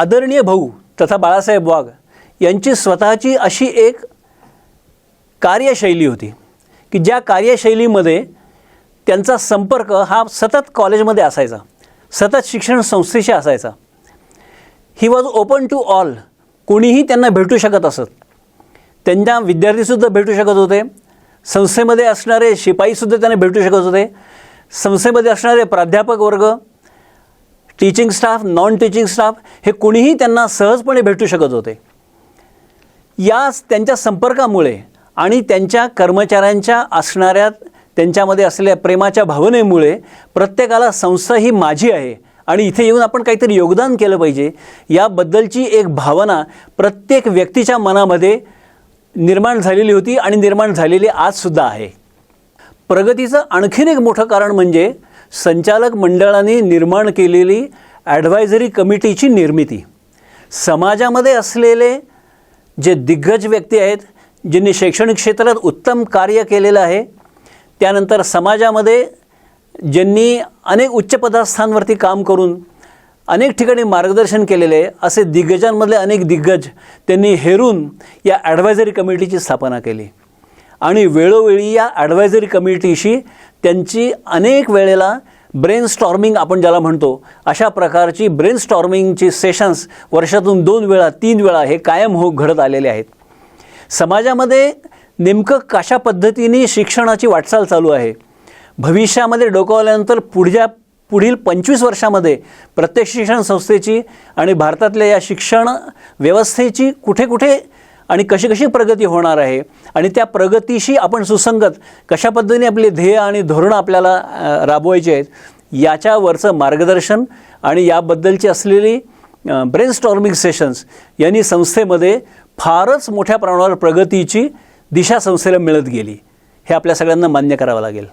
आदरणीय भाऊ तथा बाळासाहेब वाघ यांची स्वतःची अशी एक कार्यशैली होती की ज्या कार्यशैलीमध्ये त्यांचा संपर्क हा सतत कॉलेजमध्ये असायचा सतत शिक्षण संस्थेशी असायचा. He was open to all कोणीही त्यांना भेटू शकत असत. त्यांना विद्यार्थीसुद्धा भेटू शकत होते. संस्थेमध्ये असणारे शिपाईसुद्धा त्यांना भेटू शकत होते. संस्थेमध्ये असणारे प्राध्यापक वर्ग teaching staff non teaching staff हे कोणीही त्यांना सहजपणे भेटू शकत होते. या त्यांच्या संपर्कामुळे आणि त्यांच्या कर्मचाऱ्यांच्या असणाऱ्या त्यांच्यामध्ये असलेल्या प्रेमाच्या भावनेमुळे प्रत्येकाला संस्था ही माझी आहे आणि इथे येऊन आपण काहीतरी योगदान केलं पाहिजे याबद्दलची एक भावना प्रत्येक व्यक्तीच्या मनामध्ये निर्माण झालेली होती आणि निर्माण झालेली आजसुद्धा आहे. प्रगतीचं आणखीन एक मोठं कारण म्हणजे संचालक मंडळाने निर्माण केलेली ॲडवायझरी कमिटीची निर्मिती. समाजामध्ये असलेले जे दिग्गज व्यक्ती आहेत ज्यांनी शैक्षणिक क्षेत्रात उत्तम कार्य केलेलं आहे त्यानंतर समाजामध्ये ज्यांनी अनेक उच्चपदास्थांवरती काम करून अनेक ठिकाणी मार्गदर्शन केलेले आहे असे दिग्गजांमधले अनेक दिग्गज त्यांनी हेरून या ॲडवायझरी कमिटीची स्थापना केली. आणि वेळोवेळी या ॲडवायझरी कमिटीशी त्यांची अनेक वेळेला ब्रेन स्टॉर्मिंग आपण ज्याला म्हणतो अशा प्रकारची ब्रेन स्टॉर्मिंगची सेशन्स वर्षातून दोन वेळा तीन वेळा हे कायम हो घडत आलेले आहेत. समाजामध्ये नेमकं कशा पद्धतीने शिक्षणाची वाटचाल चालू आहे? भविष्यामध्ये डोकावल्यानंतर पुढच्या पुढील पंचवीस वर्षामध्ये प्रत्येक शिक्षण संस्थेची आणि भारतातल्या या शिक्षण व्यवस्थेची कुठे कुठे आणि कशी कशी प्रगती होणार आहे? आणि त्या प्रगतीशी आपण सुसंगत कशा पद्धतीने आपले ध्येय आणि धोरणं आपल्याला राबवायची आहेत याच्यावरचं मार्गदर्शन आणि याबद्दलची असलेली ब्रेन स्टॉर्मिंग सेशन्स यांनी संस्थेमध्ये फारच मोठ्या प्रमाणावर प्रगतीची दिशा संस्थेला मिळत गेली. हे आपल्या सगळ्यांना मान्य करावं लागेल.